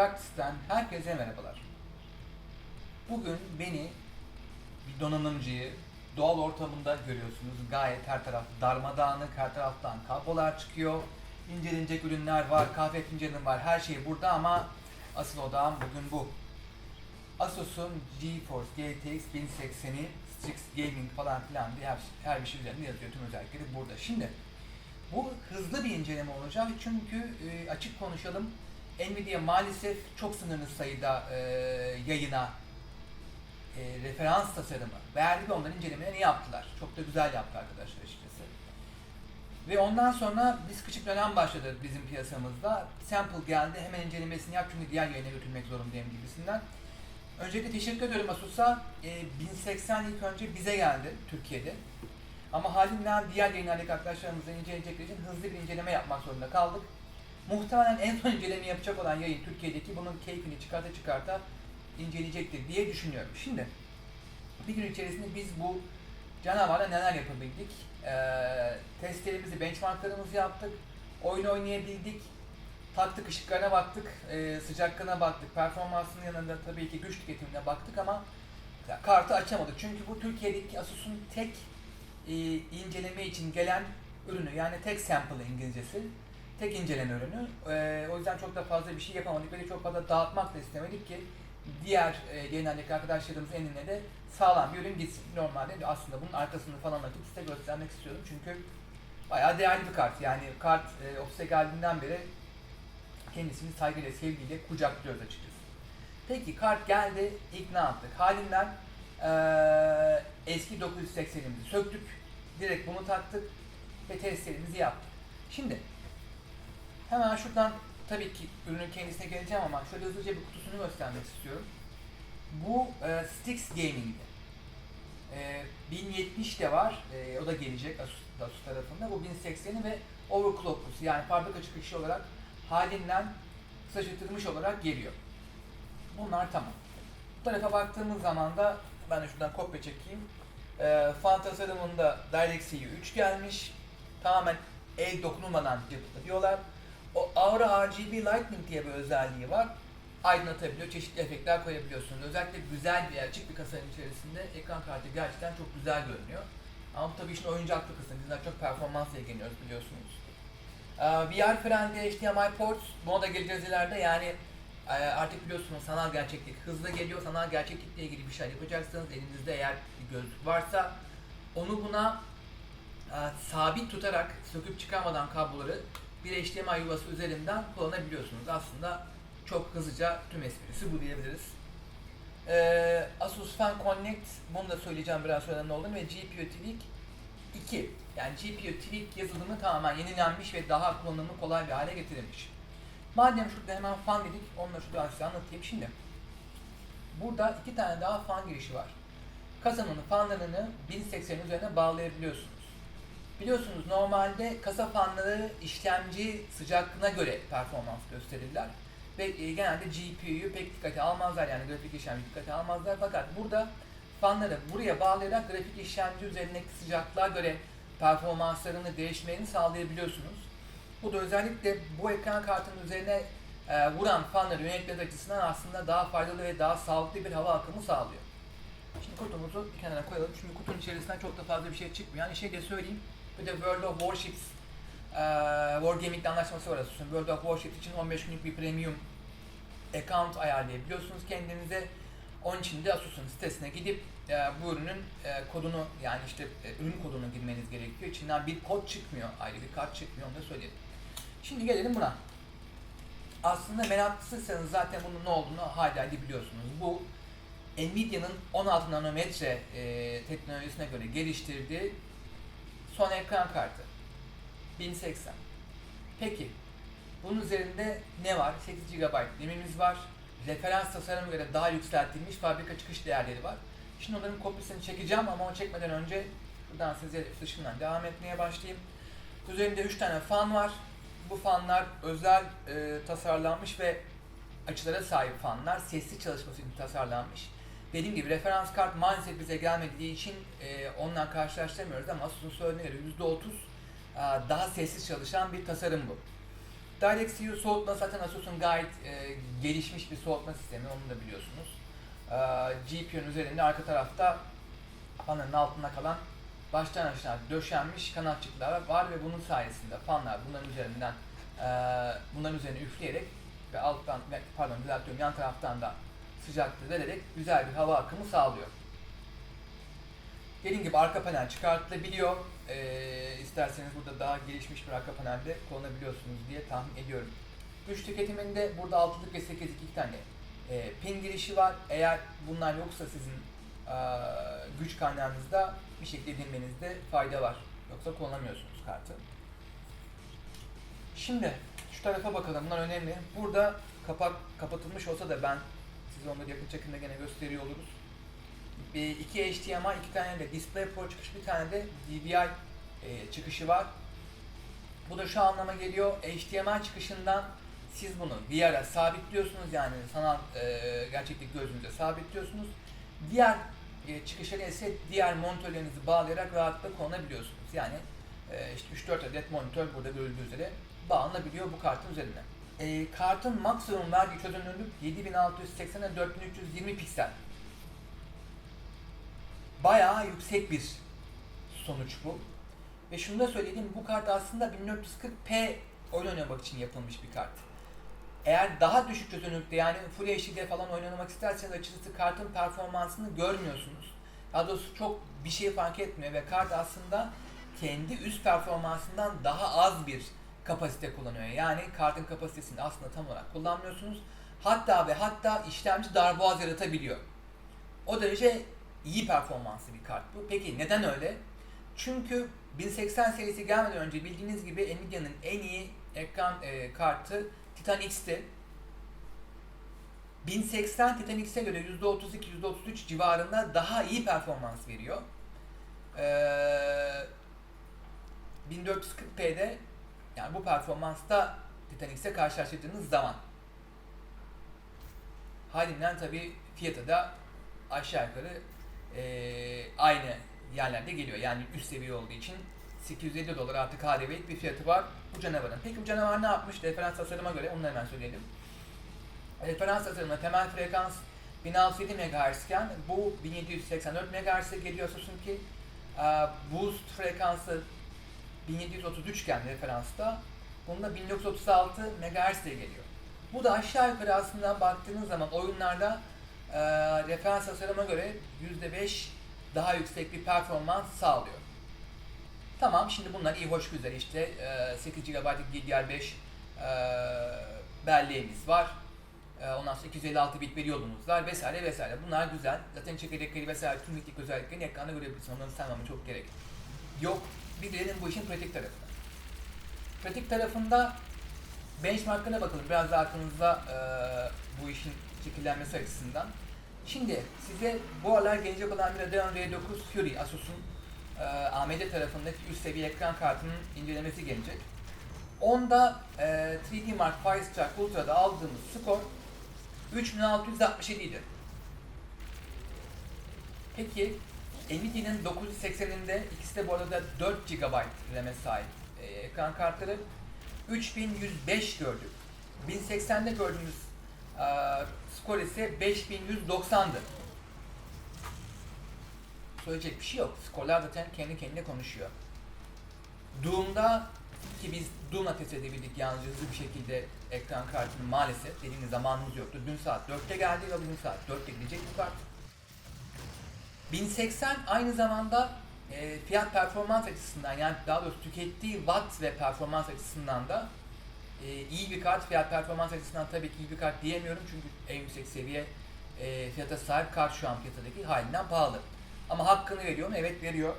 Practice'ten herkese merhabalar. Bugün beni bir donanımcıyı doğal ortamında görüyorsunuz. Gayet her taraf darmadağınık, her taraftan kablolar çıkıyor. İncelenecek ürünler var, kahve fincanım var, her şey burada ama asıl odağım bugün bu. Asus'un GeForce GTX 1080'i Strix Gaming falan filan diye her, her bir şey üzerinde yazıyor. Tüm özellikleri burada. Şimdi bu hızlı bir inceleme olacak çünkü e, açık konuşalım Nvidia maalesef çok sınırlı sayıda e, yayına e, referans tasarımı verdi ve onların incelemelerini yaptılar. Çok da güzel yaptı arkadaşlar açıkçası. Ve ondan sonra bir sıkışık dönem başladı bizim piyasamızda. Sample geldi hemen incelemesini yap çünkü diğer yayına götürmek zorundayım gibisinden. Öncelikle teşekkür ediyorum Asus'a. E, 1080 ilk önce bize geldi Türkiye'de. Ama halinden diğer yayınlardaki arkadaşlarımızla inceleyecekleri için hızlı bir inceleme yapmak zorunda kaldık. Muhtemelen en son inceleme yapacak olan yayın Türkiye'deki bunun keyfini çıkarta çıkarta inceleyecektir diye düşünüyorum. Şimdi bir gün içerisinde biz bu canavarla neler yapabildik? Ee, testlerimizi, benchmarklarımızı yaptık, oyun oynayabildik, taktık ışıklarına baktık, e, sıcaklığına baktık, performansının yanında tabii ki güç tüketimine baktık ama kartı açamadık. Çünkü bu Türkiye'deki Asus'un tek e, inceleme için gelen ürünü yani tek sample İngilizcesi tek inceleme ürünü. E, o yüzden çok da fazla bir şey yapamadık ve de çok fazla dağıtmak da istemedik ki diğer e, yayınlardaki arkadaşlarımızın eline de sağlam bir ürün gitsin. Normalde de aslında bunun arkasını falan açıp size göstermek istiyorum çünkü bayağı değerli bir kart. Yani kart e, ofise geldiğinden beri kendisini saygıyla, sevgiyle kucaklıyoruz açıkçası. Peki kart geldi, ilk ne yaptık? Halinden eee, eski 980'imizi söktük. Direkt bunu taktık ve testlerimizi yaptık. Şimdi hemen şuradan tabii ki ürünün kendisine geleceğim ama şöyle hızlıca bir kutusunu göstermek istiyorum. Bu e, Styx Gaming'de. E, 1070 de var, e, o da gelecek Asus, Asus tarafında. Bu 1080'i ve overclocklusu yani fabrika çıkışı olarak halinden sıçratılmış olarak geliyor. Bunlar tamam. Bu tarafa baktığımız zaman da ben de şuradan kopya çekeyim. Ee, fan tasarımında DirectX 3 gelmiş. Tamamen el dokunulmadan yapılıyor. O Aura RGB Lightning diye bir özelliği var. Aydınlatabiliyor, çeşitli efektler koyabiliyorsunuz. Özellikle güzel bir açık bir kasanın içerisinde ekran kartı gerçekten çok güzel görünüyor. Ama tabii işin oyuncaklı kısmı. Bizler çok performansla ilgileniyoruz biliyorsunuz. Ee, VR friendly HDMI ports, buna da geleceğiz ileride yani e, artık biliyorsunuz sanal gerçeklik hızlı geliyor. Sanal gerçeklikle ilgili bir şey yapacaksınız. Elinizde eğer bir gözlük varsa onu buna e, sabit tutarak söküp çıkarmadan kabloları bir HDMI yuvası üzerinden kullanabiliyorsunuz. Aslında çok hızlıca tüm esprisi bu diyebiliriz. Ee, Asus Fan Connect, bunu da söyleyeceğim biraz sonra ne olduğunu ve GPU Tweak 2. Yani GPU Tweak yazılımı tamamen yenilenmiş ve daha kullanımı kolay bir hale getirilmiş. Madem şurada hemen fan dedik, onu da şurada size anlatayım şimdi. Burada iki tane daha fan girişi var. Kasanın fanlarını 1080 üzerine bağlayabiliyorsunuz. Biliyorsunuz normalde kasa fanları işlemci sıcaklığına göre performans gösterirler. Ve e, genelde GPU'yu pek dikkate almazlar yani grafik işlemci dikkate almazlar. Fakat burada fanları buraya bağlayarak grafik işlemci üzerindeki sıcaklığa göre performanslarını değişmelerini sağlayabiliyorsunuz. Bu da özellikle bu ekran kartının üzerine e, vuran fanları yönetmek açısından aslında daha faydalı ve daha sağlıklı bir hava akımı sağlıyor. Şimdi kutumuzu bir kenara koyalım. Çünkü kutunun içerisinden çok da fazla bir şey çıkmıyor. Yani şey de söyleyeyim. Bir de World of Warships e, Wargaming'de anlaşması var Asus'un. World of Warships için 15 günlük bir premium account ayarlayabiliyorsunuz kendinize. Onun için de Asus'un sitesine gidip e, bu ürünün e, kodunu yani işte e, ürün kodunu girmeniz gerekiyor. İçinden bir kod çıkmıyor, ayrı bir kart çıkmıyor onu da söyleyelim. Şimdi gelelim buna. Aslında meraklısıysanız zaten bunun ne olduğunu hala biliyorsunuz. Bu Nvidia'nın 16 nanometre e, teknolojisine göre geliştirdiği son ekran kartı. 1080. Peki bunun üzerinde ne var? 8 GB RAM'imiz var. Referans tasarıma göre daha yükseltilmiş fabrika çıkış değerleri var. Şimdi onların kopyasını çekeceğim ama onu çekmeden önce buradan size dışından devam etmeye başlayayım. Üzerinde 3 tane fan var. Bu fanlar özel e, tasarlanmış ve açılara sahip fanlar. Sesli çalışması için tasarlanmış. Dediğim gibi referans kart maalesef bize gelmediği için e, onunla karşılaştıramıyoruz ama Asus'un söylediğine göre %30 e, daha sessiz çalışan bir tasarım bu. DirectCU soğutma zaten Asus'un gayet e, gelişmiş bir soğutma sistemi onu da biliyorsunuz. E, GPU'nun üzerinde arka tarafta fanların altında kalan baştan aşağı döşenmiş kanatçıklar var ve bunun sayesinde fanlar bunların üzerinden e, bunların üzerine üfleyerek ve alttan pardon düzeltiyorum yan taraftan da sıcaklığı vererek güzel bir hava akımı sağlıyor. Dediğim gibi arka panel çıkartılabiliyor. Ee, isterseniz burada daha gelişmiş bir arka panelde kullanabiliyorsunuz diye tahmin ediyorum. Güç tüketiminde burada 6'lık ve 8'lik iki tane e, pin girişi var. Eğer bunlar yoksa sizin e, güç kaynağınızda bir şekilde edinmenizde fayda var. Yoksa kullanamıyorsunuz kartı. Şimdi şu tarafa bakalım. Bunlar önemli. Burada kapak kapatılmış olsa da ben size onları yakın çekimde gene gösteriyor oluruz. Bir, iki HDMI, iki tane de DisplayPort çıkışı, bir tane de DVI e, çıkışı var. Bu da şu anlama geliyor. HDMI çıkışından siz bunu VR'a sabitliyorsunuz yani sanal e, gerçeklik gözünüze sabitliyorsunuz. Diğer e, çıkışları ise diğer monitörlerinizi bağlayarak rahatlıkla kullanabiliyorsunuz. Yani e, işte 3-4 adet monitör burada görüldüğü üzere bağlanabiliyor bu kartın üzerine. E, kartın maksimum verdiği çözünürlük 7680'e 4320 piksel. Bayağı yüksek bir sonuç bu. Ve şunu da söyleyeyim, bu kart aslında 1440p oyun oynamak için yapılmış bir kart. Eğer daha düşük çözünürlükte yani Full HD'de falan oynamak isterseniz açıkçası kartın performansını görmüyorsunuz. Daha doğrusu çok bir şey fark etmiyor ve kart aslında kendi üst performansından daha az bir kapasite kullanıyor. Yani kartın kapasitesini aslında tam olarak kullanmıyorsunuz. Hatta ve hatta işlemci darboğaz yaratabiliyor. O derece iyi performanslı bir kart bu. Peki neden öyle? Çünkü 1080 serisi gelmeden önce bildiğiniz gibi Nvidia'nın en iyi ekran e, kartı Titan X'ti. 1080 Titan X'e göre %32-%33 civarında daha iyi performans veriyor. Ee, 1440p'de yani bu performansta Titan X'e karşılaştırdığınız zaman halinden tabi fiyatı da aşağı yukarı eee, aynı yerlerde geliyor. Yani üst seviye olduğu için 850 dolar artı KDV'lik bir fiyatı var bu canavarın. Peki bu canavar ne yapmış? Referans tasarıma göre onu hemen söyleyelim. Referans tasarımında temel frekans 1067 MHz iken bu 1784 MHz'e geliyor. Eee, Boost frekansı 1733 iken referansta bunda 1936 MHz'e geliyor. Bu da aşağı yukarı aslında baktığınız zaman oyunlarda e, referans tasarıma göre %5 daha yüksek bir performans sağlıyor. Tamam şimdi bunlar iyi hoş güzel işte e, 8 GB'lık DDR5 e, belleğimiz var. E, ondan sonra 256 bit veri yolumuz var vesaire vesaire. Bunlar güzel. Zaten çekirdekleri vesaire tüm teknik özelliklerini ekranda görebilirsin. Onları saymama çok gerek yok. Bir gelelim bu işin pratik tarafına. Pratik tarafında benchmarklarına bakalım. Biraz daha aklınızda e, bu işin şekillenmesi açısından. Şimdi size bu aralar gelecek olan bir Radeon R9 Fury Asus'un e, AMD tarafındaki üst seviye ekran kartının incelemesi gelecek. Onda e, 3D Mark Firestrike Ultra'da aldığımız skor 3667 idi. Peki Nvidia'nın 980'inde ikisi de bu arada 4 GB RAM'e sahip e, ekran kartları 3105 gördük. 1080'de gördüğümüz e, skor ise 5190'dı. Söyleyecek bir şey yok. Skorlar zaten kendi kendine konuşuyor. Doom'da ki biz Doom'la test edebildik yalnızca hızlı bir şekilde ekran kartını maalesef dediğimiz zamanımız yoktu. Dün saat 4'te geldi ve bugün saat 4'te gidecek bu kart. 1080 aynı zamanda e, fiyat performans açısından yani daha doğrusu tükettiği watt ve performans açısından da e, iyi bir kart. Fiyat performans açısından tabii ki iyi bir kart diyemiyorum çünkü en yüksek seviye e, fiyata sahip kart şu an piyasadaki halinden pahalı. Ama hakkını veriyor mu? Evet veriyor.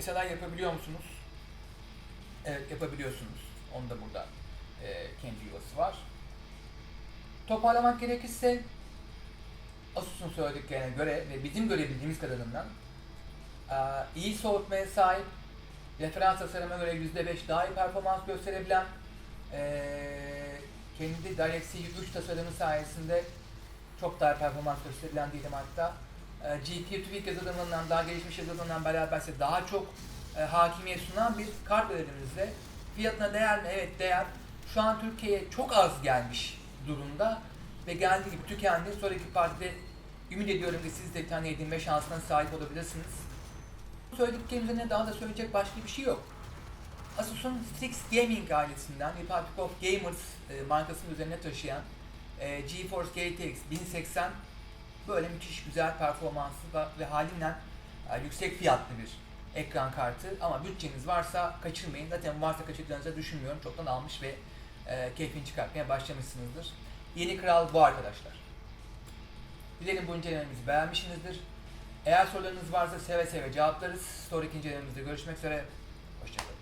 SLI yapabiliyor musunuz? Evet yapabiliyorsunuz. Onu da burada e, kendi yuvası var. Toparlamak gerekirse Asus'un söylediklerine göre ve bizim görebildiğimiz kadarından iyi soğutmaya sahip, referans tasarıma göre %5 daha iyi performans gösterebilen, kendi DirectX 3 tasarımı sayesinde çok daha iyi performans gösterebilen diyelim hatta. GPU Tweak yazılımından daha gelişmiş yazılımından beraberse daha çok hakimiyet sunan bir kart elimizde. Fiyatına değer mi? Evet değer. şu an Türkiye'ye çok az gelmiş durumda ve geldiği gibi tükendi. Sonraki partide ümit ediyorum ki siz de bir tane edinme şansına sahip olabilirsiniz. Söylediklerim üzerine daha da söyleyecek başka bir şey yok. Asus'un Strix Gaming ailesinden Republic of Gamers e, markasının üzerine taşıyan e, GeForce GTX 1080 böyle müthiş güzel performansı ve halinden e, yüksek fiyatlı bir ekran kartı ama bütçeniz varsa kaçırmayın. Zaten varsa kaçıracağınızı düşünmüyorum. Çoktan almış ve e, keyfini çıkartmaya başlamışsınızdır. Yeni kral bu arkadaşlar. Dilerim bu incelememizi beğenmişsinizdir. Eğer sorularınız varsa seve seve cevaplarız. Sonraki incelememizde görüşmek üzere. Hoşçakalın.